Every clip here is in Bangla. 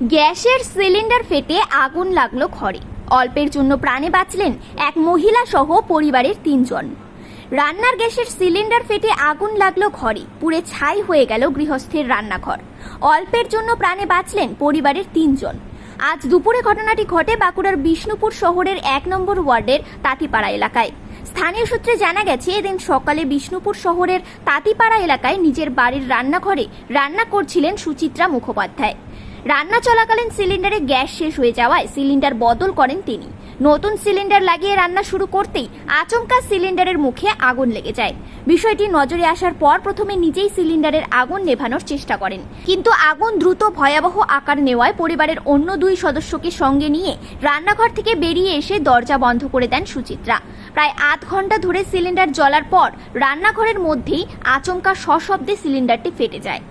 গ্যাসের সিলিন্ডার ফেটে আগুন লাগল ঘরে। অল্পের জন্য প্রাণে বাঁচলেন এক মহিলা সহ পরিবারের তিনজন। রান্নার গ্যাসের সিলিন্ডার ফেটে আগুন লাগল ঘরে, পুড়ে ছাই হয়ে গেল গৃহস্থের রান্নাঘর। অল্পের জন্য প্রাণে বাঁচলেন পরিবারের তিনজন। আজ দুপুরে ঘটনাটি ঘটে বাঁকুড়ার বিষ্ণুপুর শহরের এক নম্বর ওয়ার্ডের তাঁতিপাড়া এলাকায়। স্থানীয় সূত্রে জানা গেছে, এদিন সকালে বিষ্ণুপুর শহরের তাঁতিপাড়া এলাকায় নিজের বাড়ির রান্নাঘরে রান্না করছিলেন সুচিত্রা মুখোপাধ্যায়। রান্না চলাকালীন সিলিন্ডারে গ্যাস শেষ হয়ে যাওয়ায় সিলিন্ডার বদল করেন তিনি। নতুন সিলিন্ডার লাগিয়ে রান্না শুরু করতেই আচমকা সিলিন্ডারের মুখে আগুন লেগে যায়। বিষয়টি নজরে আসার পর প্রথমে নিজেই সিলিন্ডারের আগুন নেভানোর চেষ্টা করেন। কিন্তু আগুন দ্রুত ভয়াবহ আকার নেওয়ায় পরিবারের অন্য দুই সদস্যকে সঙ্গে নিয়ে রান্নাঘর থেকে বেরিয়ে এসে দরজা বন্ধ করে দেন সুচিত্রা। প্রায় আধ ঘণ্টা ধরে সিলিন্ডার জ্বলার পর রান্নাঘরের মধ্যেই আচমকা সশব্দে সিলিন্ডারটি ফেটে যায়।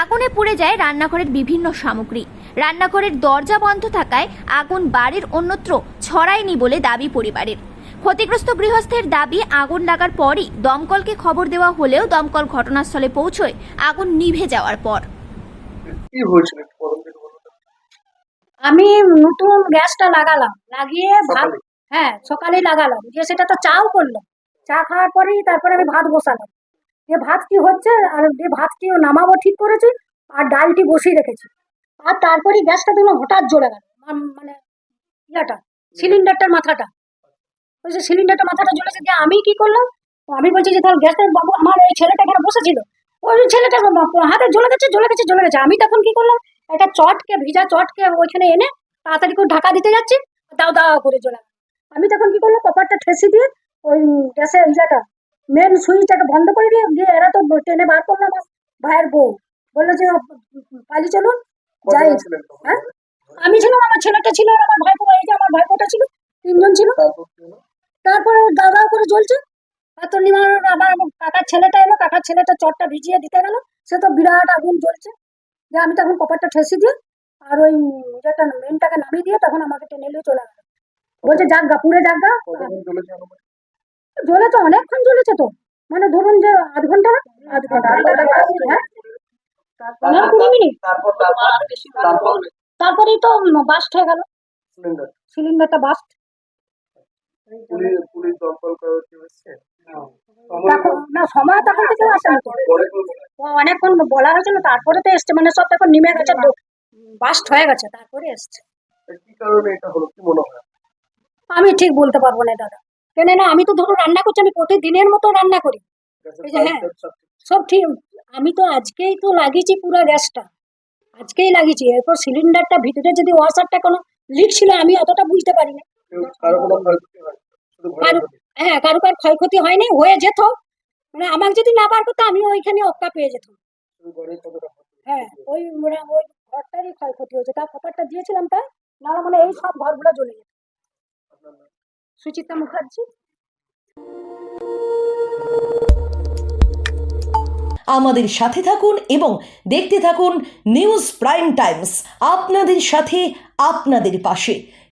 আগুনে পুড়ে যায় রান্নাঘরের বিভিন্ন সামগ্রী। রান্নাঘরের দরজা বন্ধ থাকায় আগুন বাড়ির অন্যত্র ছড়ায়নি বলে দাবি পরিবারের। ক্ষতিগ্রস্ত গৃহস্থের দাবি আগুন লাগার পরই দমকলকে খবর দেওয়া হলেও দমকল ঘটনাস্থলে পৌঁছয় আগুন নিভে যাওয়ার পর। আমি নতুন গ্যাসটা লাগালাম লাগিয়ে ভাত সকালে? হ্যাঁ সকালেই লাগালাম দিয়ে সেটা তো চাও করলাম। চা খাওয়ার পরেই তারপরে আমি ভাত বসালাম। দিয়ে ভাত কি হচ্ছে, আর দিয়ে ভাতটি নামাবো ঠিক করেছি, আর ডালটি বসিয়ে রেখেছি। আর তারপরেই গ্যাসটা দেখলাম হঠাৎ জ্বলে গেল। মানে ইয়াটা, সিলিন্ডারটার মাথাটা। ওই যে সিলিন্ডারটা মাথাটা জ্বলেছে দিয়ে আমি কি করলাম? আমি বলছি যে, তাহলে গ্যাসটা বাবু আমার ওই ছেলেটা এখানে বসেছিল। ওই ছেলেটা হাতে জ্বলে গেছে জ্বলে গেছে জ্বলে গেছে। আমি তখন কি করলাম? একটা চটকে, ভিজা চটকে ওইখানে এনে তাড়াতাড়ি করে ঢাকা দিতে যাচ্ছি দাও দাও করে জ্বলে। আমি তখন কি করলাম? কপারটা ঠেসি দিয়ে ওই গ্যাসের ইয়েটা মেন সুইচটাকে বন্ধ করে দিয়ে দিয়ে এরা তো টেনে বার করল আমার ভাইয়ের বউ। বলল যে পালি চলুন যাই। হ্যাঁ? আমি ছিলাম আমার ছেলেটা ছিল আর আমার ভাইপো এই যে আমার ভাইপোটা ছিল তিনজন ছিল। তারপর দাদা করে জ্বলছে। পাতর নিমার আমার কাকার ছেলেটা এলো কাকার ছেলেটা চটটা ভিজিয়ে দিতে গেল। সে তো বিরাট আগুন জ্বলছে। যে আমি তখন কপারটা ঠেসি দিয়ে আর ওই যেটা মেনটাকে নামিয়ে দিয়ে তখন আমাকে টেনে নিয়ে চলে গেল। বলছে যাক গা পুড়ে যাক গা? জ্বলেছে অনেকক্ষণ জ্বলেছে তো। মানে ধরুন যে আধ ঘণ্টা আধ ঘণ্টা হ্যাঁ? পনেরো কুড়ি মিনিট? তারপরেই তো বাস্ট হয়ে গেল। সিলিন্ডারটা বাস্ট। পুলিশ পুলিশ দমকল করে কি হচ্ছে? তখন না সময় তখন থেকে আসে না অনেকক্ষণ বলা হয়েছিল তারপরে তো এসছে মানে সব এখন নেমে গেছে বাস্ট হয়ে গেছে তারপরে এসছে। কি কারণে এটা হলো? কি মনে হয়? আমি ঠিক বলতে পারব না দাদা। কেন না আমি তো ধরো রান্না করছি আমি প্রতিদিনের মতো রান্না করি। গ্যাসের এই যে হ্যাঁ। সব ঠিক আমি তো আজকেই তো লাগিয়েছি পুরো গ্যাসটা। আজকেই লাগিয়েছি এরপর সিলিন্ডারটা ভিতরে যদি ওয়াশারটা কোনো লিক ছিল আমি অতটা বুঝতে পারি না। হয় কারও কারও ক্ষয়ক্ষতি হয়নি হয়ে যেত। মানে আমাকে যদি না বার করতো আমি ওইখানে অক্কা পেয়ে যেতাম। হ্যাঁ ওই মানে ওই ঘরটারই ক্ষয়ক্ষতি হয়েছে। তার খবরটা দিয়েছিলাম তাই নাহলে মানে এই সব ঘরগুলো জ্বলে যেত। সুচিত্রা মুখার্জি। আমাদের সাথে থাকুন এবং দেখতে থাকুন নিউজ প্রাইম টাইমস। আপনাদের সাথে, আপনাদের পাশে।